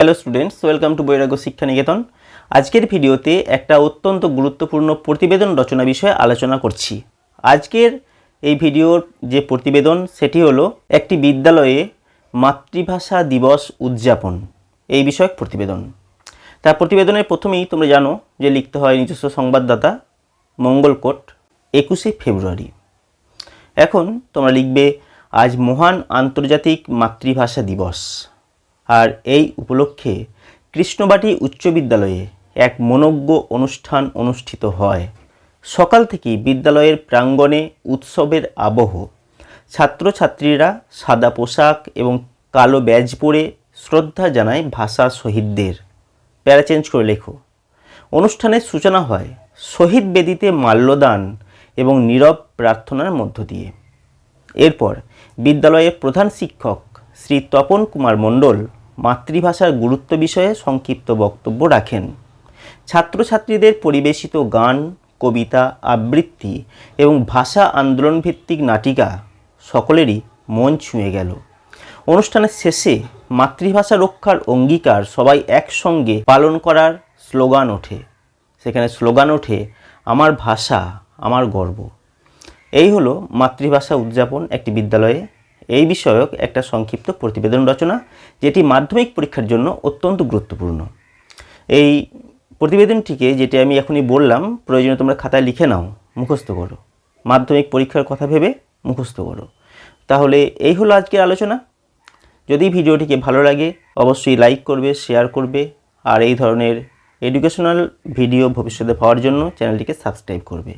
Hello students welcome to বৈরাগ্য শিক্ষা নিকেতন আজকের ভিডিওতে একটা অত্যন্ত গুরুত্বপূর্ণ প্রতিবেদন রচনা বিষয়ে আলোচনা করছি। আজকের এই ভিডিওর যে প্রতিবেদন, সেটি হলো একটি বিদ্যালয়ে মাতৃভাষা দিবস উদযাপন। এই বিষয়ক প্রতিবেদন। তার প্রতিবেদনের প্রথমেই তোমরা জানো যে লিখতে হয় নিজস্ব সংবাদদাতা মঙ্গলকোট একুশে ফেব্রুয়ারি। এখন তোমরা লিখবে, আজ মহান আন্তর্জাতিক মাতৃভাষা দিবস। আর এই উপলক্ষে কৃষ্ণবাটি উচ্চ বিদ্যালয়ে এক মনজ্ঞ অনুষ্ঠান অনুষ্ঠিত হয়। সকাল থেকেই বিদ্যালয়ের প্রাঙ্গণে উৎসবের আবহ। ছাত্রছাত্রীরা সাদা পোশাক এবং কালো ব্যাজ পরে শ্রদ্ধা জানায় ভাষা শহীদদের। প্যারা চেঞ্জ করে লেখো। অনুষ্ঠানের সূচনা হয় শহীদ বেদিতে মাল্যদান এবং নীরব প্রার্থনার মধ্য দিয়ে। এরপর বিদ্যালয়ের প্রধান শিক্ষক শ্রী তপন কুমার মণ্ডল মাতৃভাষার গুরুত্ব বিষয়ে সংক্ষিপ্ত বক্তব্য রাখেন। ছাত্রছাত্রীদের পরিবেশিত গান, কবিতা, আবৃত্তি এবং ভাষা আন্দোলন ভিত্তিক নাটিকা সকলেরই মন ছুঁয়ে গেল। অনুষ্ঠানের শেষে মাতৃভাষা রক্ষার অঙ্গীকার সবাই একসঙ্গে পালন করার স্লোগান ওঠে। সেখানে স্লোগান ওঠে, আমার ভাষা, আমার গর্ব। এই হলো মাতৃভাষা উদযাপন একটি বিদ্যালয়ে এই বিষয়ক একটা সংক্ষিপ্ত প্রতিবেদন রচনা, যেটি মাধ্যমিক পরীক্ষার জন্য অত্যন্ত গুরুত্বপূর্ণ। এই প্রতিবেদনটিকে যেটি আমি এখনই বললাম, প্রয়োজনে তোমরা খাতায় লিখে নাও, মুখস্থ করো। মাধ্যমিক পরীক্ষার কথা ভেবে মুখস্থ করো। তাহলে এই হলো আজকের আলোচনা। যদি ভিডিওটিকে ভালো লাগে, অবশ্যই লাইক করবে, শেয়ার করবে, আর এই ধরনের এডুকেশনাল ভিডিও ভবিষ্যতে পাওয়ার জন্য চ্যানেলটিকে সাবস্ক্রাইব করবে।